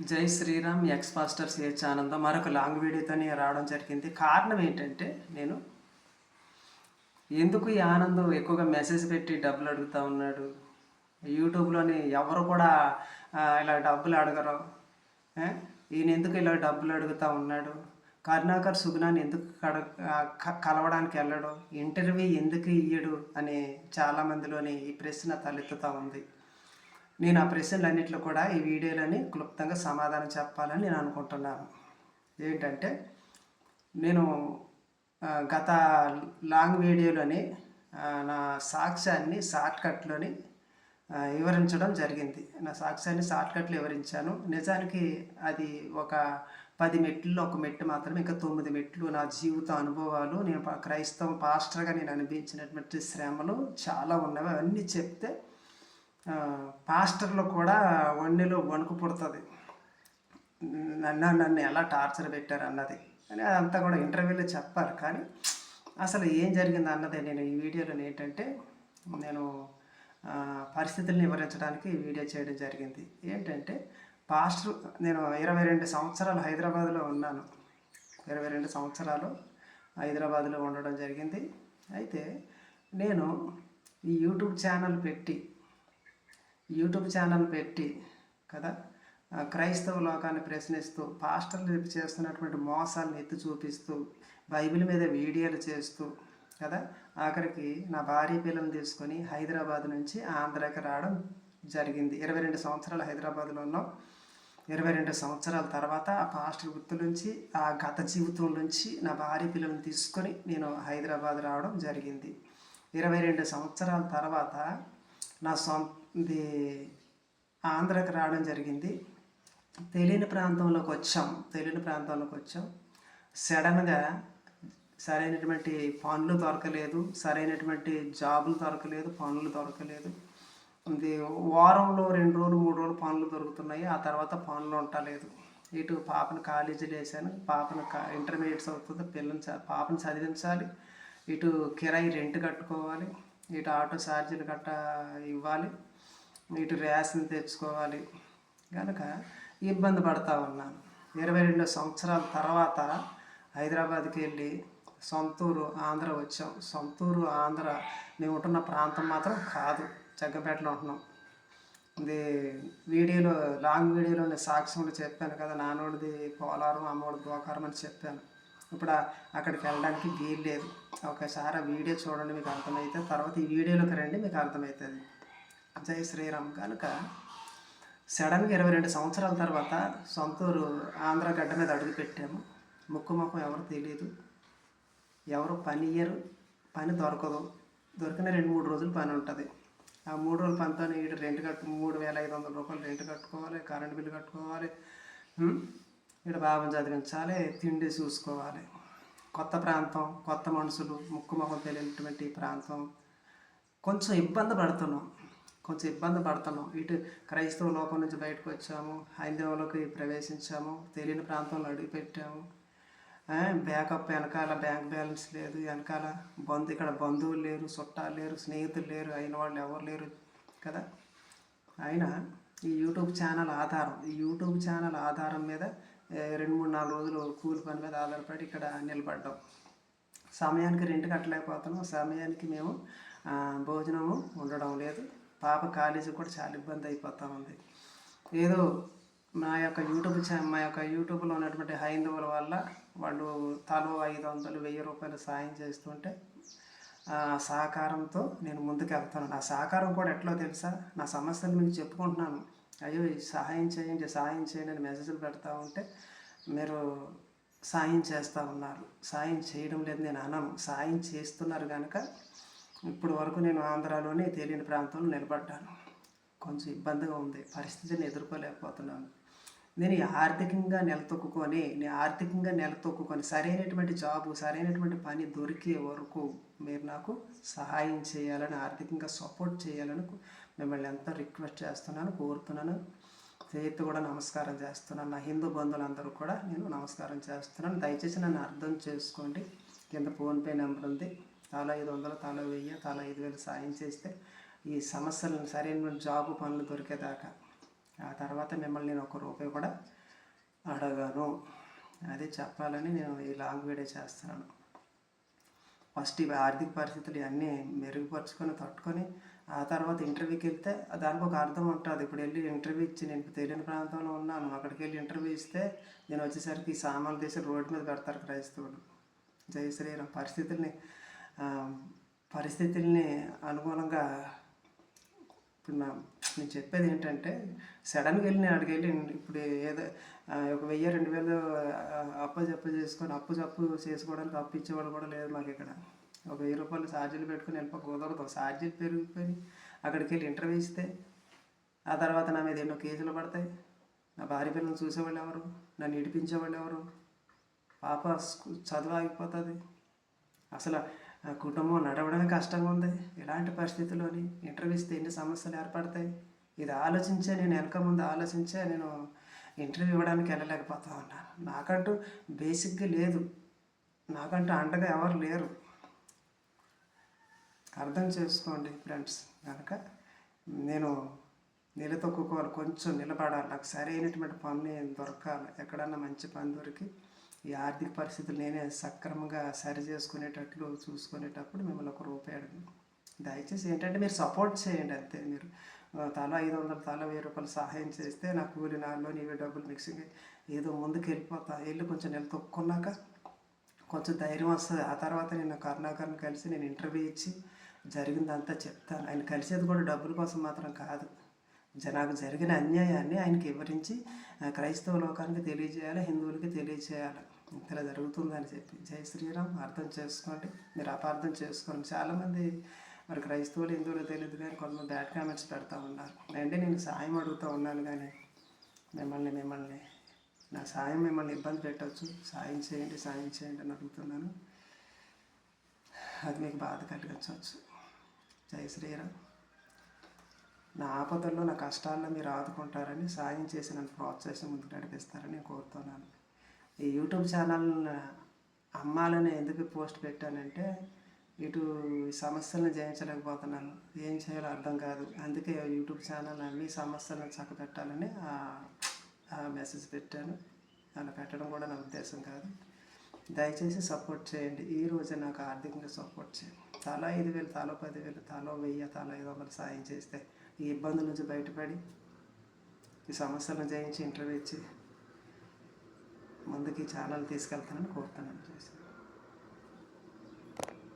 జై Sriram X pastor CH ఆనందం మరొక లాంగ్ వీడియోతోనే రావడం జరిగింది. కారణం ఏంటంటే నేను ఎందుకు ఈ ఆనందం ఎక్కువగా మెసేజ్ పెట్టి డబ్బులు అడుగుతా ఉన్నాడు? యూట్యూబ్లోని ఎవరు కూడా ఇలా డబ్బులు అడగరు. ఈయన ఎందుకు ఇలా డబ్బులు అడుగుతా ఉన్నాడు? కరుణాకర్ సుగుణాన్ని ఎందుకు కడ కలవడానికి వెళ్ళడు? ఇంటర్వ్యూ ఎందుకు ఇయ్యడు? అని చాలామందిలోని ఈ ప్రశ్న తలెత్తుతూ ఉంది. నేను ఆ ప్రశ్నలన్నింటిలో కూడా ఈ వీడియోలని క్లుప్తంగా సమాధానం చెప్పాలని నేను అనుకుంటున్నాను. ఏంటంటే నేను గత లాంగ్ వీడియోలోని నా సాక్ష్యాన్ని షార్ట్కట్లోని వివరించడం జరిగింది. నా సాక్ష్యాన్ని షార్ట్కట్లో వివరించాను. నిజానికి అది ఒక పది మెట్లలో ఒక మెట్టు మాత్రమే ఇంకా తొమ్మిది మెట్లు నా జీవిత అనుభవాలు నేను క్రైస్తవ పాస్టర్గా నేను అనిపించినటువంటి శ్రమలు చాలా ఉన్నవి. అవన్నీ చెప్తే పాస్టర్లు కూడా వన్నెలో వణుకు పుడుతుంది. నన్ను నన్ను ఎలా టార్చర్ పెట్టారు అన్నది. అని అదంతా కూడా ఇంటర్వ్యూలో చెప్పాలి కానీ అసలు ఏం జరిగింది అన్నది నేను ఈ వీడియోలో ఏంటంటే నేను పరిస్థితులను పరిస్థితుల్ని వివరించడానికి ఈ వీడియో చేయడం జరిగింది. ఏంటంటే పాస్టర్ నేను ఇరవై రెండు సంవత్సరాలు హైదరాబాద్లో ఉన్నాను. ఇరవై రెండు సంవత్సరాలు హైదరాబాద్లో ఉండడం జరిగింది. అయితే నేను ఈ యూట్యూబ్ ఛానల్ పెట్టి యూట్యూబ్ ఛానల్ పెట్టి కదా? క్రైస్తవ లోకాన్ని ప్రశ్నిస్తూ పాస్టర్లు చేస్తున్నటువంటి మోసాలను ఎత్తి చూపిస్తూ బైబిల్ మీద వీడియోలు చేస్తూ కదా? ఆఖరికి నా భార్య పిల్లలు తీసుకొని హైదరాబాద్ నుంచి ఆంధ్రాకి రావడం జరిగింది. ఇరవై రెండు సంవత్సరాలు హైదరాబాద్లో ఉన్నాం. ఇరవై రెండు సంవత్సరాల తర్వాత ఆ పాస్టర్ వృత్తి నుంచి ఆ గత జీవితం నుంచి నా భార్య పిల్లల్ని తీసుకొని నేను హైదరాబాద్ రావడం జరిగింది. ఇరవై రెండు సంవత్సరాల తర్వాత నా సొంత ఆంధ్రాకి రావడం జరిగింది. తెలియని ప్రాంతంలోకి వచ్చాం. తెలియని ప్రాంతంలోకి వచ్చాం. సడన్గా సరైనటువంటి పనులు దొరకలేదు. సరైనటువంటి జాబులు దొరకలేదు. పనులు దొరకలేదు. ఇది వారంలో రెండు రోజులు మూడు రోజులు పనులు దొరుకుతున్నాయి. ఆ తర్వాత పనులు ఉండలేదు. ఇటు పాపను కాలేజీలో వేసాను. పాపను ఇంటర్మీడియట్స్ అవుతుంది. పిల్లని చ- పాపను చదివించాలి. ఇటు కిరాయి రెంట్ కట్టుకోవాలి. ఇటు ఆటో ఛార్జీలు గట్ట ఇవ్వాలి. ఇటు రేషన్ తెచ్చుకోవాలి. కనుక ఇబ్బంది పడతా ఉన్నాను. ఇరవై రెండు సంవత్సరాల తర్వాత హైదరాబాద్కి వెళ్ళి సొంతూరు ఆంధ్ర వచ్చాం. సొంతూరు ఆంధ్ర మేము ఉంటున్న ప్రాంతం మాత్రం కాదు. జగ్గపేటలో ఉంటున్నాం. ఇది వీడియోలో లాంగ్ వీడియోలో నేను సాక్ష్యంలో చెప్పాను కదా నాన్నోడిది పోలారం అమ్మోడిది గోకారం అని చెప్పాను. ఇప్పుడు అక్కడికి వెళ్ళడానికి వీలు లేదు. ఒకసారి ఆ వీడియో చూడండి మీకు అర్థమైతే తర్వాత ఈ వీడియోలోకి రండి మీకు అర్థమవుతుంది జై శ్రీరామ్. కనుక సడన్గా ఇరవై రెండు సంవత్సరాల తర్వాత సొంతూరు ఆంధ్ర గడ్డ మీద అడుగు పెట్టాము. ముక్కు ముఖం ఎవరు తెలియదు ఎవరు పని ఇయ్యరు. పని దొరకదు. దొరికిన రెండు మూడు రోజులు పని ఉంటుంది. ఆ మూడు రోజుల పనితో ఇటు రెంట్ కట్టు మూడు వేల ఐదు వందల రూపాయలు రెంట్ కట్టుకోవాలి కరెంట్ బిల్లు కట్టుకోవాలి ఇక్కడ బాబుని చదివించాలి తిండి చూసుకోవాలి. కొత్త ప్రాంతం కొత్త మనుషులు ముక్కు ముఖం తెలియనటువంటి ప్రాంతం. కొంచెం ఇబ్బంది పడుతున్నాం. కొంచెం ఇబ్బంది పడుతున్నాం ఇటు క్రైస్తవ లోకం నుంచి బయటకు వచ్చాము. హైందవంలోకి ప్రవేశించాము. తెలియని ప్రాంతంలో అడుగుపెట్టాము. బ్యాకప్ వెనకాల బ్యాంక్ బ్యాలెన్స్ లేదు. వెనకాల బంధు ఇక్కడ బంధువులు లేరు చుట్టాలు లేరు స్నేహితులు లేరు అయిన వాళ్ళు ఎవరు లేరు కదా? అయినా ఈ యూట్యూబ్ ఛానల్ ఆధారం ఈ యూట్యూబ్ ఛానల్ ఆధారం మీద రెండు మూడు నాలుగు రోజులు కూలి పని మీద ఆధారపడి ఇక్కడ నిలబడ్డాం. సమయానికి రెంట్ కట్టలేకపోతున్నాం. సమయానికి మేము భోజనము ఉండడం లేదు. పాప కాలేజీ కూడా చాలా ఇబ్బంది అయిపోతూ ఉంది. ఏదో మా యొక్క యూట్యూబ్ ఛా మా యొక్క యూట్యూబ్లో ఉన్నటువంటి హైందవుల వల్ల వాళ్ళు తలో ఐదు వందలు వెయ్యి రూపాయలు సాయం చేస్తుంటే ఆ సహకారంతో నేను ముందుకు వెళ్తాను నా సహకారం కూడా ఎట్లా తెలుసా? నా సమస్యలు మీకు చెప్పుకుంటున్నాను. అయ్యో సహాయం చేయండి సహాయం చేయండి అని మెసేజ్లు పెడతా ఉంటే మీరు సాయం చేస్తూ ఉన్నారు. సాయం చేయడం లేదు నేను అనను. సాయం చేస్తున్నారు కనుక ఇప్పుడు వరకు నేను ఆంధ్రాలోనే తెలియని ప్రాంతంలో నిలబడ్డాను. కొంచెం ఇబ్బందిగా ఉంది. పరిస్థితిని ఎదుర్కోలేకపోతున్నాను. నేను ఆర్థికంగా నెలతొక్కుకొని నేను ఆర్థికంగా నెలతొక్కుకొని సరైనటువంటి జాబు సరైనటువంటి పని దొరికే వరకు మీరు నాకు సహాయం చేయాలని ఆర్థికంగా సపోర్ట్ చేయాలని మిమ్మల్ని ఎంతో రిక్వెస్ట్ చేస్తున్నాను కోరుతున్నాను. చేతి కూడా నమస్కారం చేస్తున్నాను. నా హిందూ బంధువులందరూ కూడా నేను నమస్కారం చేస్తున్నాను. దయచేసి నన్ను అర్థం చేసుకోండి. కింద ఫోన్పే నెంబర్ ఉంది. తలా ఐదు వందలు తలా వెయ్యి తలా ఐదు వేలు సాయం చేస్తే ఈ సమస్యలను సరైన జాబు పనులు దొరికేదాకా. ఆ తర్వాత మిమ్మల్ని నేను ఒక రూపాయి కూడా అడగను. అది చెప్పాలని నేను ఈ లాంగ్ వీడియో చేస్తున్నాను. ఫస్ట్ ఇవి ఆర్థిక పరిస్థితులు ఇవన్నీ మెరుగుపరుచుకొని తట్టుకొని ఆ తర్వాత ఇంటర్వ్యూకి వెళ్తే దానికి ఒక అర్థం ఉంటుంది. ఇప్పుడు వెళ్ళి ఇంటర్వ్యూ ఇచ్చి నేను తెలియని ప్రాంతంలో ఉన్నాను. అక్కడికి వెళ్ళి ఇంటర్వ్యూ ఇస్తే నేను వచ్చేసరికి ఈ సామాన్లు తీసి రోడ్డు మీద పెడతారు క్రైస్తవులు. జై శ్రీరామ్. పరిస్థితుల్ని పరిస్థితుల్ని అనుగుణంగా ఇప్పుడు నా నేను చెప్పేది ఏంటంటే సడన్గా వెళ్ళి నేను అడిగి వెళ్ళి ఇప్పుడు ఏదో ఒక వెయ్యి రెండు వేలు అప్పు జప్పు చేసుకొని అప్పు జప్పు చేసుకోవడానికి అప్పు ఇచ్చేవాళ్ళు కూడా లేదు మాకు ఇక్కడ. ఒక వెయ్యి రూపాయలు ఛార్జీలు పెట్టుకుని వెళ్ళిపో కుదరదు. ఛార్జీలు పెరిగిపోయి అక్కడికి వెళ్ళి ఇంటర్వ్యూ ఇస్తే ఆ తర్వాత నా మీద ఎన్నో కేసులు పడతాయి. నా భార్య పిల్లలు చూసేవాళ్ళు ఎవరు? నన్ను ఇడిపించేవాళ్ళు ఎవరు? పాప చదువు ఆగిపోతుంది. అసలు కుటుంబం నడవడం కష్టంగా ఉంది ఇలాంటి పరిస్థితుల్లోని ఇంటర్వ్యూ ఇస్తే ఎన్ని సమస్యలు ఏర్పడతాయి? ఇది ఆలోచించే నేను వెనక ముందు ఆలోచించే నేను ఇంటర్వ్యూ ఇవ్వడానికి వెళ్ళలేకపోతా ఉన్నాను. నాకంటూ బేసిక్గా లేదు. నాకంటూ అండగా ఎవరు లేరు. అర్థం చేసుకోండి ఫ్రెండ్స్. కనుక నేను నిలదొక్కుకోవాలి కొంచెం నిలబడాలి. నాకు సరైనటువంటి పని దొరకాలి. ఎక్కడన్నా మంచి పని దొరికి ఈ ఆర్థిక పరిస్థితులు నేనే సక్రమంగా సరి చేసుకునేటట్లు చూసుకునేటప్పుడు మిమ్మల్ని ఒక రూపాయి అడుగు. దయచేసి ఏంటంటే మీరు సపోర్ట్ చేయండి అంతే. మీరు తల ఐదు వందలు తల వెయ్యి రూపాయలు సహాయం చేస్తే నా కూలి నాలో నీవే డబ్బులు మిక్సింగ్ ఏదో ముందుకు వెళ్ళిపోతా. వెళ్ళి కొంచెం నెల తొక్కున్నాక కొంచెం ధైర్యం వస్తుంది. ఆ తర్వాత నేను కరుణాకర్ని కలిసి నేను ఇంటర్వ్యూ ఇచ్చి జరిగిందంతా చెప్తాను. ఆయన కలిసేది కూడా డబ్బుల కోసం మాత్రం కాదు. నాకు జరిగిన అన్యాయాన్ని ఆయనకి వివరించి ఆ, క్రైస్తవ లోకానికి తెలియజేయాలి హిందువులకి తెలియజేయాలి. ఇంతలా జరుగుతుందని చెప్పి. జై శ్రీరామ్ అర్థం చేసుకోండి. మీరు అపార్థం చేసుకోండి. చాలామంది మరి క్రైస్తవులు హిందువులు తెలియదు కానీ కొంతమంది బ్యాడ్ కామెంట్స్ పెడతా ఉన్నారు. అంటే నేను సాయం అడుగుతూ ఉన్నాను కానీ మిమ్మల్ని మిమ్మల్ని నా సాయం మిమ్మల్ని ఇబ్బంది పెట్టవచ్చు సాయం చేయండి సాయం చేయండి అని అడుగుతున్నాను. అది మీకు బాధ కలిగించవచ్చు. జై శ్రీరామ్. నా ఆపదల్లో నా కష్టాల్లో మీరు ఆదుకుంటారని సాయం చేసి నన్ను ప్రోత్సహించి ముందుకు నడిపిస్తారని నేను కోరుతున్నాను. ఈ యూట్యూబ్ ఛానల్ అమ్మాలని ఎందుకు పోస్ట్ పెట్టానంటే ఇటు సమస్యలను జయించలేకపోతున్నాను. ఏం చేయాలో అర్థం కాదు. అందుకే యూట్యూబ్ ఛానల్ అన్ని సమస్యలను చక్కబెట్టాలని ఆ- మెసేజ్ పెట్టాను. అలా పెట్టడం కూడా నా ఉద్దేశం కాదు. దయచేసి సపోర్ట్ చేయండి. ఈ రోజు నాకు ఆర్థికంగా సపోర్ట్ చేయండి. తలా ఐదు వేలు తలో పదివేలు తలో వెయ్యి తలో ఐదు వందలు సాయం చేస్తే ఈ ఇబ్బందుల నుంచి బయటపడి ఈ సమస్యలను జయించి ఇంటర్వ్యూ ఇచ్చి ముందుకి ఛానల్ తీసుకెళ్తానని కోరుతున్నాను. చేసి